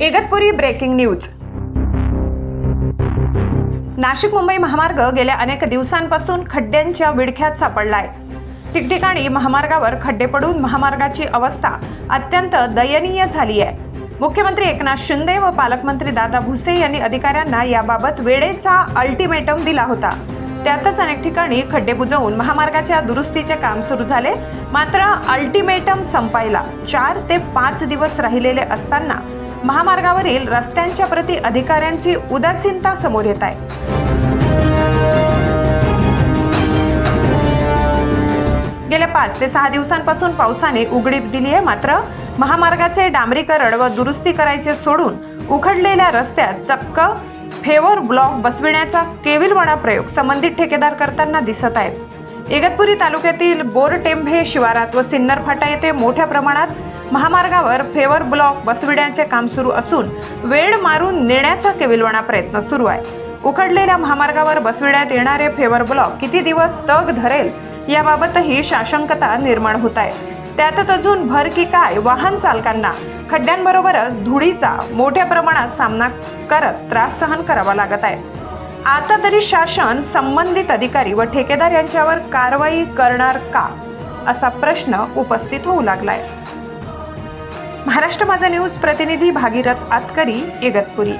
Igatpuri breaking news. Nashik Mumbai महामार्ग गेल्या अनेक दिवसांपासून खड्ड्यांच्या विडख्यात सापडलाय. ठिकठिकाणी महामार्गावर खड्डे पडून महामार्गाची अवस्था अत्यंत दयनीय झाली आहे मुख्यमंत्री एकनाथ शिंदे व पालकमंत्री दादा भुसे यांनी अधिकाऱ्यांना याबाबत वेळेचा अल्टिमेटम दिला होता. त्यातच अनेक ठिकाणी खड्डे बुजवून महामार्गाच्या दुरुस्तीचे काम सुरू झाले. मात्र अल्टिमेटम संपायला चार ते पाच दिवस राहिलेले असताना महामार्गावरील रस्त्यांच्या प्रती अधिकाऱ्यांची उदासीनता समोर येत आहे. गेल्या पाच ते सहा दिवसांपासून पावसाने उघडीप दिली आहे. मात्र महामार्गाचे डांबरीकरण व दुरुस्ती करायचे सोडून उखडलेल्या रस्त्यात चक्क फेवर ब्लॉक बसविण्याचा केविलवाडा प्रयोग संबंधित ठेकेदार करताना दिसत आहेत. इगतपुरी तालुक्यातील बोरटेंभे शिवारात व सिन्नर फाटा येथे मोठ्या प्रमाणात महामार्गावर फेवर ब्लॉक बसविण्याचे काम सुरू असून वेळ मारून नेण्याचा केविलवाणा प्रयत्न सुरू आहे. उखडलेल्या महामार्गावर बसविण्यात येणारे फेवर ब्लॉक किती दिवस तग धरेल याबाबतही साशंकता निर्माण होत आहे. त्यातच अजून भर की काय वाहन चालकांना खड्ड्यांबरोबरच धुळीचा मोठ्या प्रमाणात सामना करत त्रास सहन करावा लागत आहे. आता तरी शासन संबंधित अधिकारी व ठेकेदार यांच्यावर कारवाई करणार का असा प्रश्न उपस्थित होऊ लागलाय. महाराष्ट्र माझा न्यूज प्रतिनिधी भागीरथ आतकरी इगतपुरी.